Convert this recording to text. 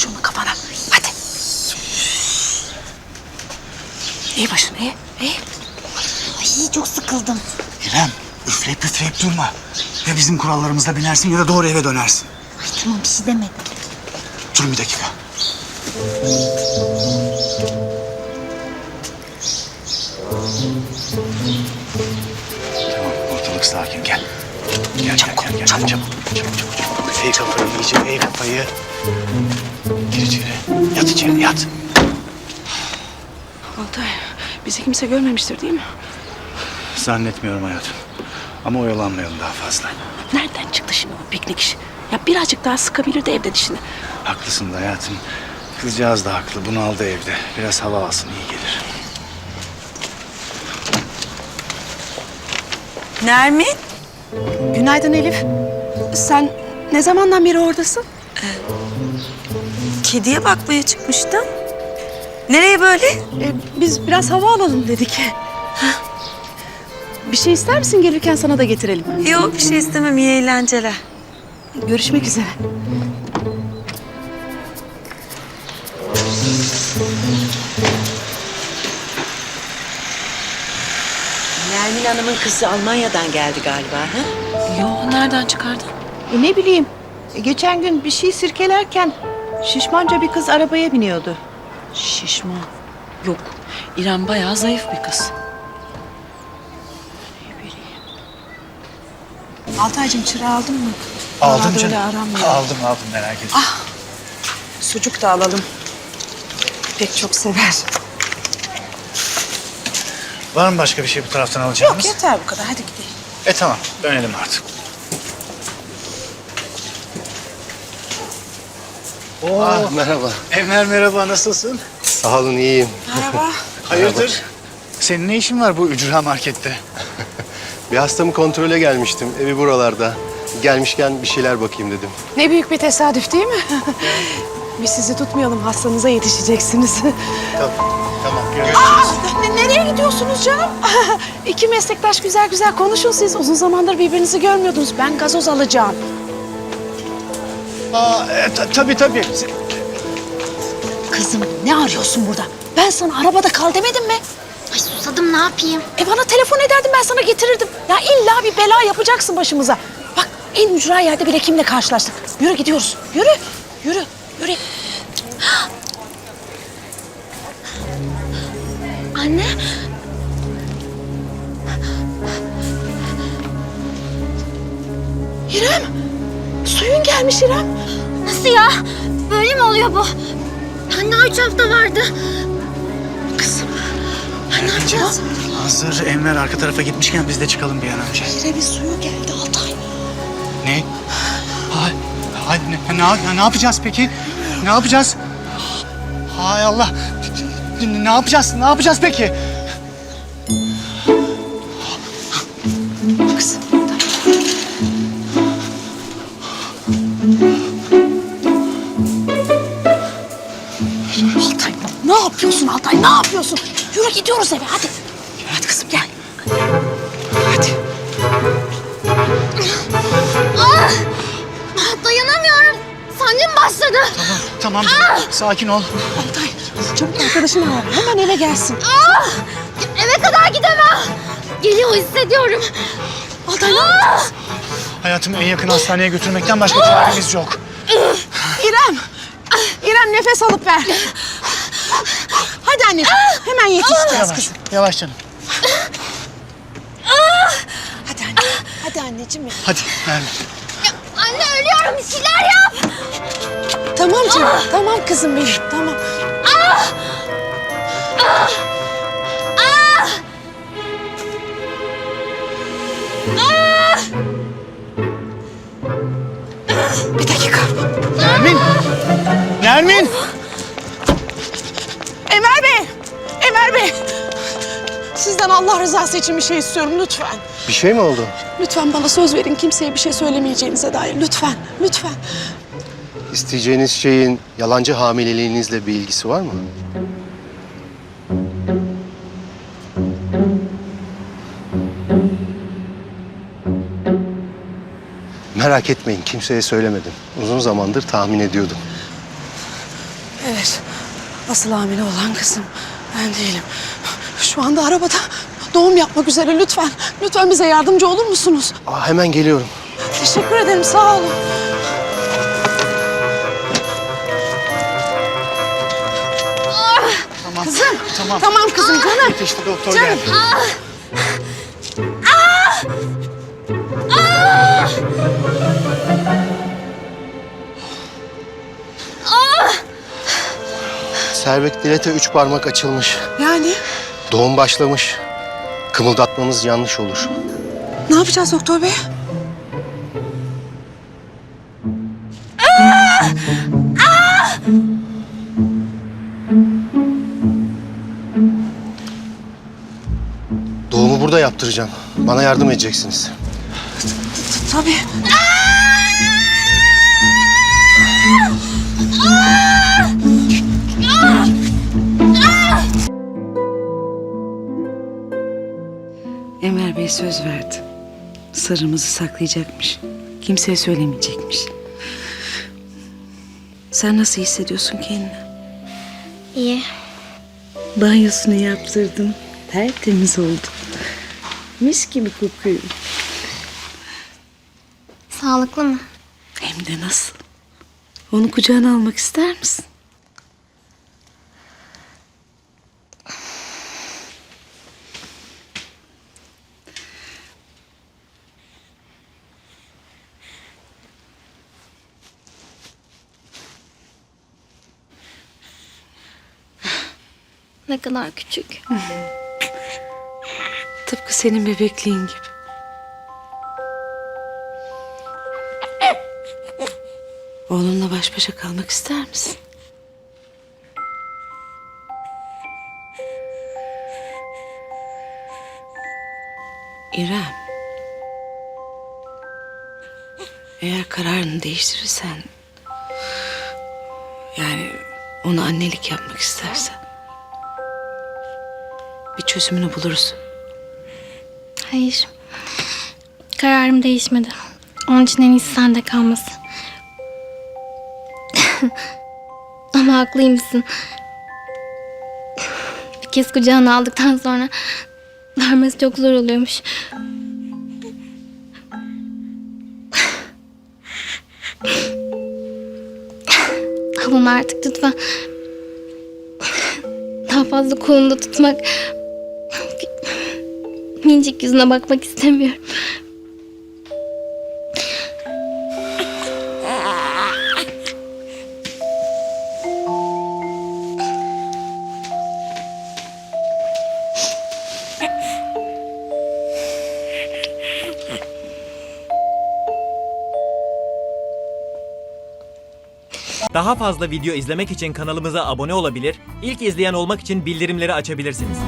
şunu kafana. Hadi. İyi başını iyi. iyi. Ay çok sıkıldım. İrem üfleyip üfleyip durma. Ya bizim kurallarımızla binersin ya da doğru eve dönersin. Ay tamam bir şey demedim. Dur bir dakika. Tamam ortalık sakin gel. Gel Çabuk, gel gel. gel. çabuk. Çabuk çabuk çabuk. Eğ kafayı iyice eğ kafayı. Gir içeri. Yat içeri yat. Altay bizi kimse görmemiştir değil mi? Zannetmiyorum hayatım. Ama oyalanmayalım daha fazla. Nereden çıktı şimdi bu piknik işi? Ya birazcık daha sıkabilirdi evde dişini. Haklısın da hayatım. Kızcağız da haklı. Bunu aldı evde. Biraz hava alsın iyi gelir. Nermin? Günaydın Elif. Sen ne zamandan beri oradasın? Kediye bakmaya çıkmıştım. Nereye böyle? Ee, biz biraz hava alalım dedik. Bir şey ister misin gelirken sana da getirelim. Yok bir şey istemem iyi eğlenceler. Görüşmek üzere. Nermin Hanım'ın kızı Almanya'dan geldi galiba. Ha? Yo nereden çıkardın? E ne bileyim. e geçen gün bir şey sirkelerken şişmanca bir kız arabaya biniyordu. Şişman. Yok. İrem bayağı zayıf bir kız. Altaycığım çırağı aldın mı? Aldım Oralarda canım. öyle aranmıyor. Aldım aldım merak etme. Sucuk da alalım. Pek çok sever. Var mı başka bir şey bu taraftan alacağımız? Yok yeter bu kadar. Hadi gidelim. E tamam dönelim artık. Oo, Ah, merhaba. Enver merhaba nasılsın? Sağ olun iyiyim. Merhaba. Hayırdır? Senin ne işin var bu ücra markette? Bir hastamı kontrole gelmiştim. Evi buralarda. Gelmişken bir şeyler bakayım dedim. Ne büyük bir tesadüf değil mi? Biz sizi tutmayalım. Hastanıza yetişeceksiniz. Tamam. Tamam görüşürüz. Ne- nereye gidiyorsunuz canım? İki meslektaş güzel güzel konuşun siz. Uzun zamandır birbirinizi görmüyordunuz. Ben gazoz alacağım. Aa, e, ta- tabii tabii. Kızım ne arıyorsun burada? Ben sana arabada kal demedim mi? Ay susadım ne yapayım? E bana telefon ederdin ben sana getirirdim. Ya illa bir bela yapacaksın başımıza. Bak en ücra yerde bile kimle karşılaştık. Yürü gidiyoruz. Yürü. Yürü. Yürü. Anne İrem. Suyun gelmiş İrem. nasıl ya? Böyle mi oluyor bu? Anne üç hafta vardı. Kızım. Ermin'ciğim, Hazır Enver arka tarafa gitmişken biz de çıkalım bir an önce. İrem'in suyu geldi Altay. Ne? Hay, hay, ne, ne, ne yapacağız peki? Ne yapacağız? Hay Allah. Ne yapacağız? Ne yapacağız peki? Ne yapıyorsun? Yürü gidiyoruz eve hadi. Hadi kızım gel. Hadi. Ah! Dayanamıyorum. Sancım başladı. Tamam, sakin ol. Altay çabuk arkadaşını ara hemen eve gelsin. Ah! Eve kadar gidemem. Geliyor hissediyorum. Altay ne yapacağız? Hayatımı en yakın hastaneye götürmekten başka çaremiz yok. İrem. İrem nefes alıp ver. Anneciğim hemen yetişeceğiz Yavaş, kızım. yavaş canım. Hadi anne. Hadi anneciğim ya. Hadi Nermin. Anne ölüyorum bir şeyler yap. Tamam canım. Tamam kızım benim. Tamam. Bir dakika. Nermin! Nermin! Sizden Allah rızası için bir şey istiyorum lütfen. Bir şey mi oldu? Lütfen bana söz verin kimseye bir şey söylemeyeceğinize dair. Lütfen, lütfen. İsteyeceğiniz şeyin yalancı hamileliğinizle bir ilgisi var mı? Merak etmeyin kimseye söylemedim. Uzun zamandır tahmin ediyordum. Evet. Asıl hamile olan kızım. Ben değilim. Şu anda arabada doğum yapmak üzere lütfen. Lütfen bize yardımcı olur musunuz? Aa, hemen geliyorum. Teşekkür ederim sağ olun. Tamam. Kızım. Tamam. Tamam kızım canım. İşte doktor Canım. geldi. Servet dilete üç parmak açılmış. Yani Doğum başlamış. Kımıldatmamız yanlış olur. ne yapacağız doktor bey? Doğumu burada yaptıracağım. Bana yardım edeceksiniz. Tabii. Enver söz verdi. Sırrımızı saklayacakmış. Kimseye söylemeyecekmiş. Sen nasıl hissediyorsun kendini? İyi. Banyosunu yaptırdım. Tertemiz oldu. Mis gibi kokuyor. Sağlıklı mı? Hem de nasıl? Onu kucağına almak ister misin? Ne kadar küçük. Tıpkı senin bebekliğin gibi. Oğlunla baş başa kalmak ister misin? İrem. Eğer kararını değiştirirsen... Yani ona annelik yapmak istersen... Bir çözümünü buluruz. Hayır. Kararım değişmedi. Onun için en iyisi sende kalması. Ama haklıymışsın. Bir kez kucağına aldıktan sonra vermesi çok zor oluyormuş. Al onu artık lütfen. Daha fazla kolunda tutmak minicik yüzüne bakmak istemiyorum. Daha fazla video izlemek için kanalımıza abone olabilir, ilk izleyen olmak için bildirimleri açabilirsiniz.